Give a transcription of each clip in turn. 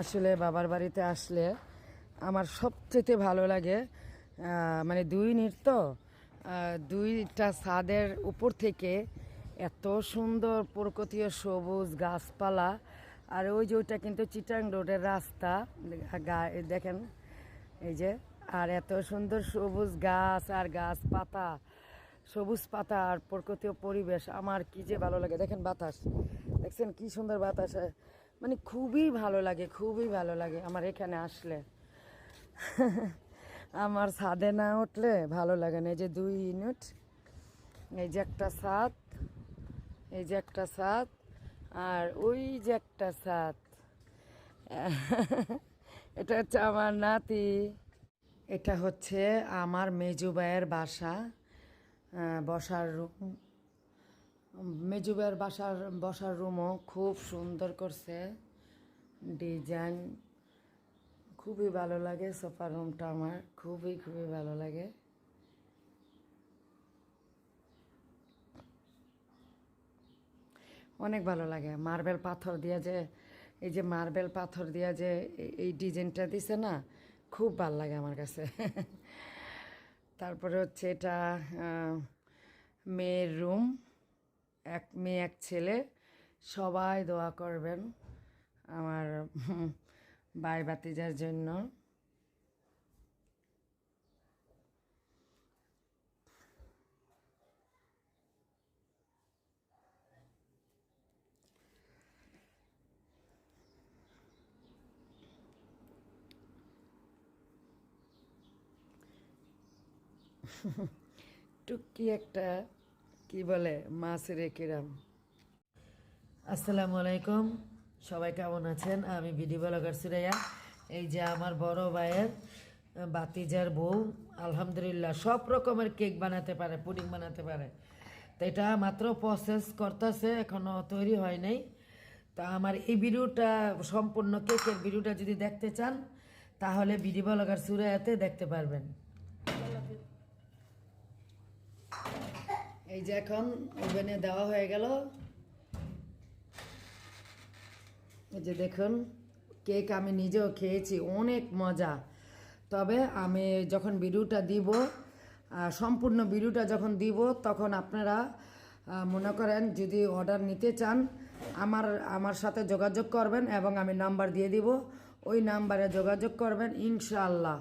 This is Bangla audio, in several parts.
আসলে বাবার বাড়িতে আসলে আমার সবচেয়ে ভালো লাগে মানে দুই নৃত্য দুইটা ছাদের উপর থেকে এত সুন্দর প্রকৃতিও সবুজ গাছপালা, আর ওই যে ওইটা কিন্তু চিটাং রোডের রাস্তা দেখেন, এই যে, আর এত সুন্দর সবুজ গাছ আর গাছ পাতা সবুজ পাতা আর প্রকৃতি ও পরিবেশ, আমার কি যে ভালো লাগে। দেখেন বাতাস, দেখছেন কি সুন্দর বাতাস মানে খুবই ভালো লাগে, খুবই ভালো লাগে আমার এখানে আসলে। আমার ছাদে না উঠলে ভালো লাগে না। এই যে দুই ইউনিট, এই যে একটা ছাদ, এই যে একটা ছাদ, আর ওই যে একটা ছাদ। এটা হচ্ছে আমার নাতি। এটা হচ্ছে আমার মেজু ভাইয়ের বাসা বসার রুম। মেজু ভাইয়ের বাসার বসার রুমও খুব সুন্দর করছে। ডিজাইন খুবই ভালো লাগে সোফা রুমটা আমার খুবই খুবই ভালো লাগে। অনেক ভালো লাগে। মার্বেল পাথর দিয়া যে, এই যে মার্বেল পাথর দিয়া যে এই ডিজাইনটা দিছে না, খুব ভালো লাগে আমার কাছে। তারপরে হচ্ছে এটা মেয়ের রুম এক মেয়ে এক ছেলে সবাই দোয়া করবেন আমার বাই বাতিজার জন্য। টুকি একটা কি বলে মাছের কিরাম। আসসালামু আলাইকুম, সবাই কেমন আছেন? আমি ভিডিও ব্লগার সুরাইয়া। এই যে আমার বড় ভাইয়ের বাতিজার বউ, আলহামদুলিল্লাহ সব রকমের কেক বানাতে পারে, পুডিং বানাতে পারে। তো এটা মাত্র প্রসেস করতেছে, এখনও তৈরি হয় নাই। তা আমার এই ভিডিওটা, সম্পূর্ণ কেকের ভিডিওটা যদি দেখতে চান, তাহলে ভিডিও ব্লগার সুরাইয়াতে দেখতে পারবেন। এই যে এখন ওভেনে দেওয়া হয়ে গেল। এই যে দেখুন, কেক আমি নিজেও খেয়েছি, অনেক মজা। তবে আমি যখন ভিডিওটা দিব সম্পূর্ণ ভিডিওটা যখন দিব, তখন আপনারা মনে করেন যদি অর্ডার নিতে চান, আমার আমার সাথে যোগাযোগ করবেন এবং আমি নাম্বার দিয়ে দিব। ওই নাম্বারে যোগাযোগ করবেন, ইনশাআল্লাহ।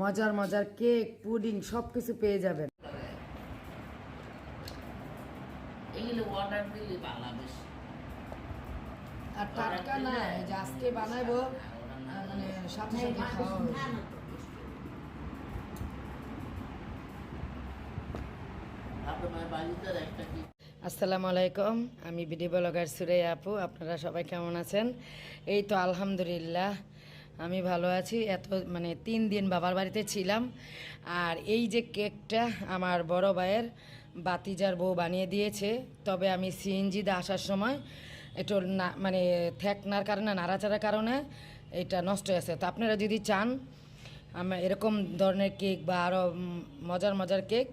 মজার মজার কেক, পুডিং সব কিছু পেয়ে যাবেন। অর্ডার দিলে ভালো বেশি আর টাটকা না যে আজকে বানাবো মানে সাথে সাথে খাওয়া আসসালামু আলাইকুম আমি ভিডিও ব্লগার সুরে আপু আপনারা সবাই কেমন আছেন? এই তো আলহামদুলিল্লাহ আমি ভালো আছি। এত মানে তিন দিন বাবার বাড়িতে ছিলাম আর এই যে কেকটা আমার বড় ভাইয়ের বাতিজার বউ বানিয়ে দিয়েছে। তবে আমি সিএনজিতে আসার সময় একটু না মানে থ্যাকনার কারণে, নাড়াচাড়ার কারণে এটা নষ্ট হয়েছে। তো আপনারা যদি চান আমার এরকম ধরনের কেক বা আরও মজার মজার কেক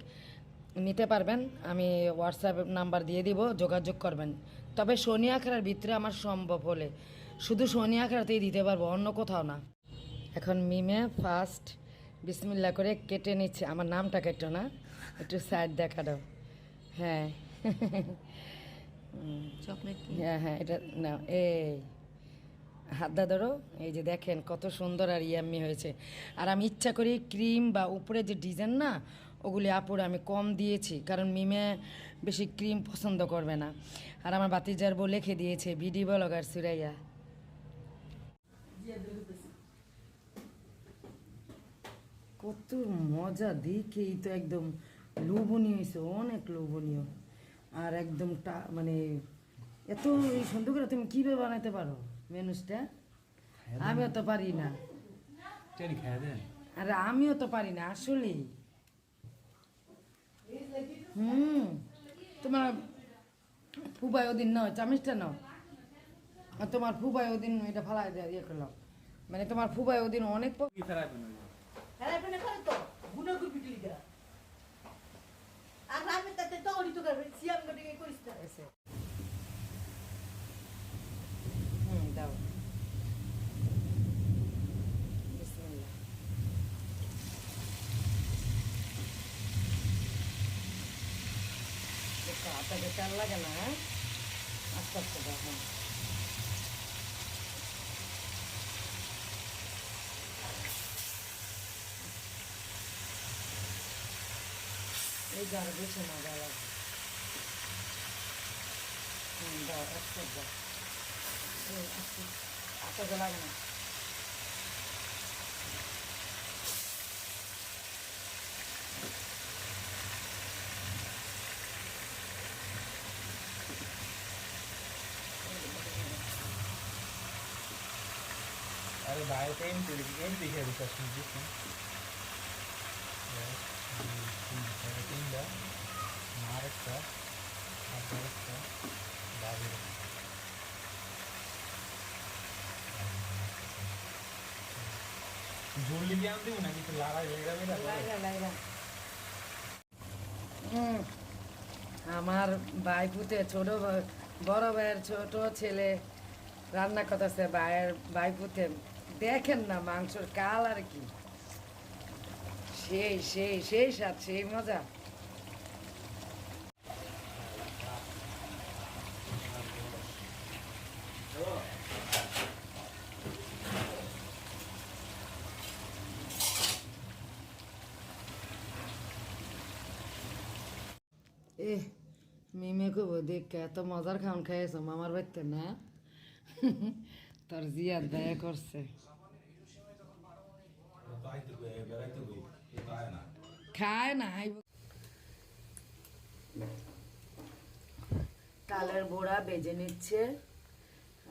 নিতে পারবেন, আমি হোয়াটসঅ্যাপ নাম্বার দিয়ে দিব, যোগাযোগ করবেন। তবে শনি আখড়ার ভিতরে আমার সম্ভব হলে, শুধু শনি আখড়াতেই দিতে পারব, অন্য কোথাও না। এখন মিমে ফার্স্ট বিসমিল্লা করে কেটে নিচ্ছে। আমার নামটা কেটো না, একটু সাইড দেখা দাও। হ্যাঁ। চকলেট হ্যাঁ হ্যাঁ এটা না এই হাতটা ধরো। এই যে দেখেন কত সুন্দর আর ইয়াম্মি হয়েছে। আর আমি ইচ্ছা করি ক্রিম বা উপরে যে ডিজাইন না ওগুলি আপুর আমি কম দিয়েছি কারণ মিমে বেশি ক্রিম পছন্দ করবে না। আর আমার বাতিজার বউ লিখে দিয়েছে বিডি ব্লগার সুরাইয়া। কত মজা দেখেই তো একদম। লোভনীয় হয়েছে অনেক লোভনীয়। আর একদম টা মানে এত এই সুন্দর করে তুমি কীভাবে বানাতে পারো মেনুসটা? আমিও তো পারি না। আর আমিও তো পারি না আসলেই হুম তোমার ফুবাই ওদিন নাও চামিচটা নাও। আর তোমার ফুবাই ওদিন এটা ফালাই দেওয়া ইয়ে করলাম। মানে তোমার ফুবাই ওদিন অনেক করি তো করবে সিয়াম কাটিং করিস না। হুম দাও। হাতে চাল লাগে না হ্যাঁ? আস্তে আস্তে দেখেন হ্যাঁ। এই গার্বেজ মজা লাগে। হুম দাও আস্তে দাও এই আস্তে আস্তে লাগে না अरे बाहेर काही काही दिखे विकास महाराष्ट्र महाराष्ट्र बावीर झोली भी জলদি কি আনতে আমার ভাইপুতে ছোট বড় ভাইয়ের ছোট ছেলে, রান্না করতেছে ভাইয়ের ভাইপুতে। দেখেন না মাংসর কাল আর কি। সেই সেই সেই স্বাদ, সেই মজা। এ মিমে কব দেখ, এত মজার খাওয়ান খাইয়েছ, মামার বাড়িতে না? তোর জিয়াদ দয়া করছে। খায় না তালের বড়া বেজে নিচ্ছে।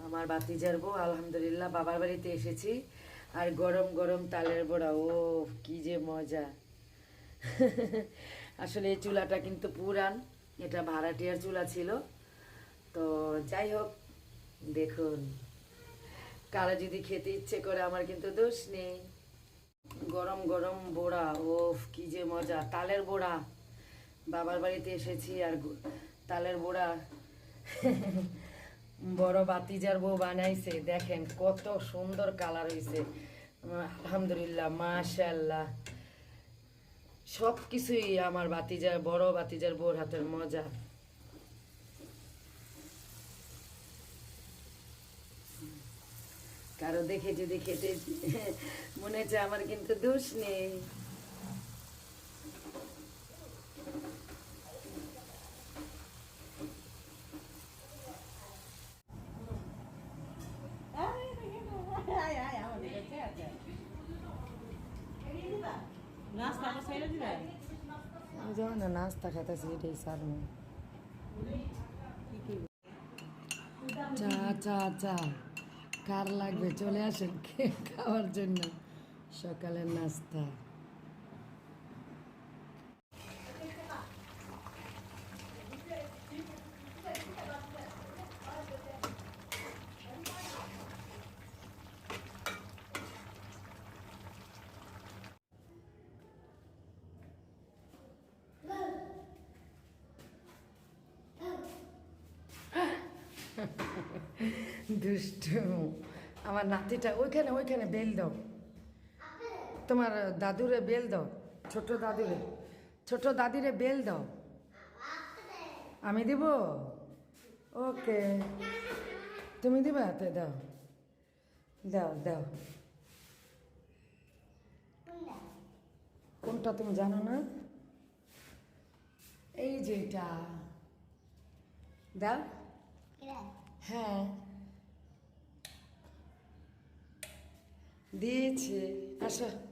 আমার বাতিজার বউ, আলহামদুলিল্লাহ, বাবার বাড়িতে এসেছি। আর গরম গরম তালের বড়া ও কি যে মজা। আসলে এই চুলাটা কিন্তু পুরান, এটা ভাড়াটিয়ার চুলা ছিল। তো যাই হোক, দেখুন, কারও যদি খেতে ইচ্ছে করে আমার কিন্তু দোষ নেই। গরম গরম বোড়া ও কি যে মজা, তালের বোড়া। বাবার বাড়িতে এসেছি আর তালের বোড়া। বড় বাতিজার বউ বানাইছে, দেখেন কত সুন্দর কালার হয়েছে আলহামদুলিল্লাহ মাশাল্লাহ সব কিছুই আমার বাতিজার বড় বাতিজার বোর হাতের মজা। কারও দেখেছি দেখেছি মনে হচ্ছে আমার কিন্তু দোষ নেই নাস্তাটা ছেড়ে দিবে আমি যখন নাস্তা খাইতেছি এটাই সারমু চা চা চা কার লাগবে চলে আসেন খাওয়ার জন্য সকালের নাস্তা দুষ্টু। আমার নাতিটা ওইখানে ওইখানে বেল দাও। তোমার দাদুরে বেল দাও ছোট দাদুরে। ছোট দাদিরে বেল দাও। আমি দিব? ওকে। তুমি দিবে হাতে? দাও। দাও দাও। কোনটা তুমি জানো না? এই যে এটা। দাও। হ্যাঁ। দিয়েছি। আসো।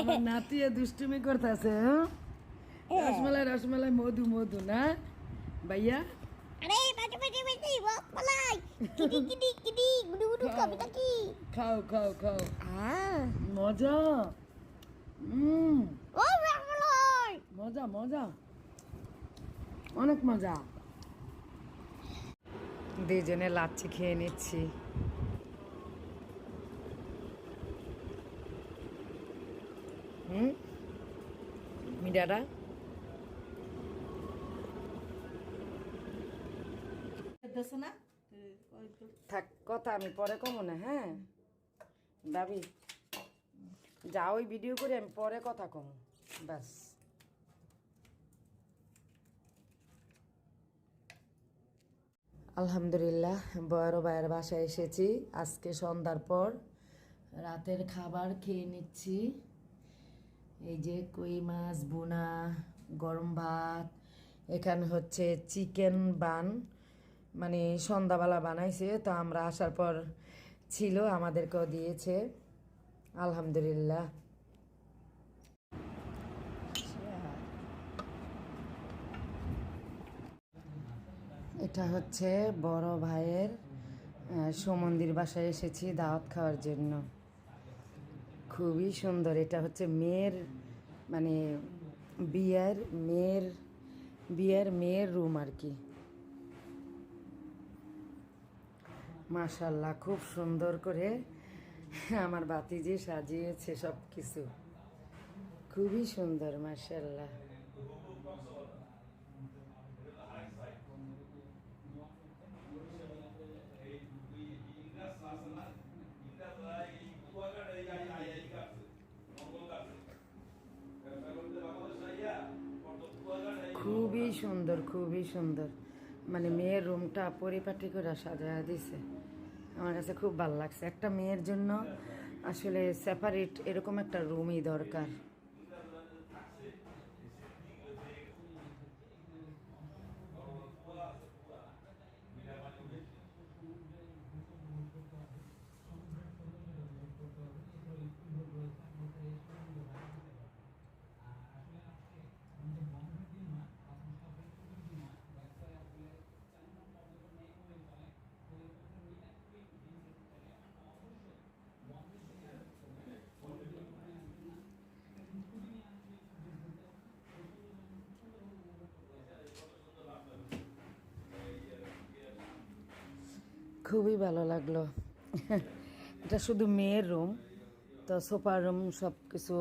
আমার নাতিয়ে দুষ্টুমি করতেছে হ্যাঁ? রসমালাই রসমালাই মধু মধু না? ভাইয়া? আরে বাজে বাজে বাজে বাপ কিডি কিডি কিডি গুডু গুডু খাবে নাকি? খাও খাও খাও। মজা। হুম ও রামলাই মজা মজা। অনেক মজা। দুজনে লাচ্ছি খেয়ে নিচ্ছি হুম তো থাক কথা আমি পরে কমো না হ্যাঁ? দাবি যা ওই ভিডিও করে আমি পরে কথা কমো ব্যাস। আলহামদুলিল্লাহ বড় ভাইয়ের বাসায় এসেছি আজকে সন্ধ্যার পর। রাতের খাবার খেয়ে নিচ্ছি। এই যে কই মাছ বোনা গরম ভাত, এখানে হচ্ছে চিকেন বান মানে সন্ধ্যাবেলা বানাইছে, তো আমরা আসার পর ছিল, আমাদেরকেও দিয়েছে। আলহামদুলিল্লাহ। এটা হচ্ছে বড় ভাইয়ের সমন্দির বাসায় এসেছি দাওয়াত খাওয়ার জন্য। খুবই সুন্দর। এটা হচ্ছে মেয়ের মানে বিয়ার, মেয়ের, বিয়ের মেয়ের রুম আর কি। মাশাল্লাহ, খুব সুন্দর করে আমার বাতিজি সাজিয়েছে সব কিছু খুবই সুন্দর, মাশাল্লাহ খুবই সুন্দর, খুবই সুন্দর। মানে মেয়ের রুমটা পরিপাটি করে সাজায় দিছে। আমার কাছে খুব ভালো লাগছে। একটা মেয়ের জন্য আসলে সেপারেট এরকম একটা রুমই দরকার। খুবই ভালো লাগল। এটা শুধু মেয়ের রুম তো সোফার রুম সব কিছু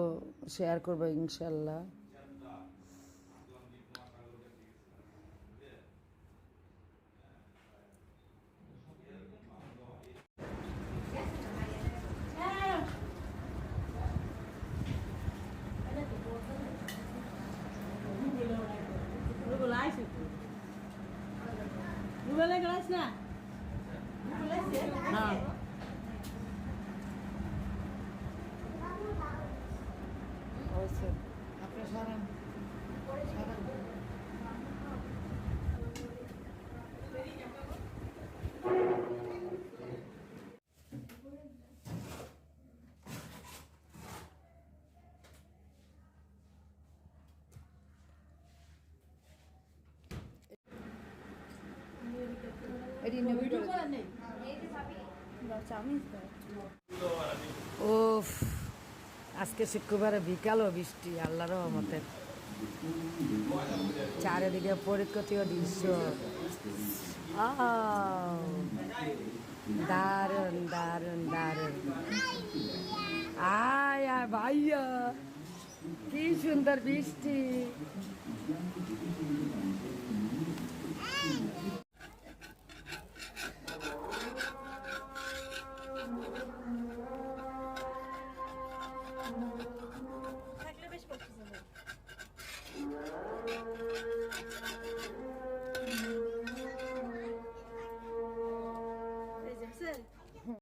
শেয়ার করব ইনশাল্লাহ। ওগুলো 나. 어서 앞에 사람 사람. Erin, no, no, no, উফ, আজকে শুক্রবারে বিকালও বৃষ্টি, আল্লাহর রহমতের চারিদিকে পরিকতীয় দৃশ্য। দারুণ দারুণ দারুণ। আয় আয় ভাইয়া, কি সুন্দর বৃষ্টি।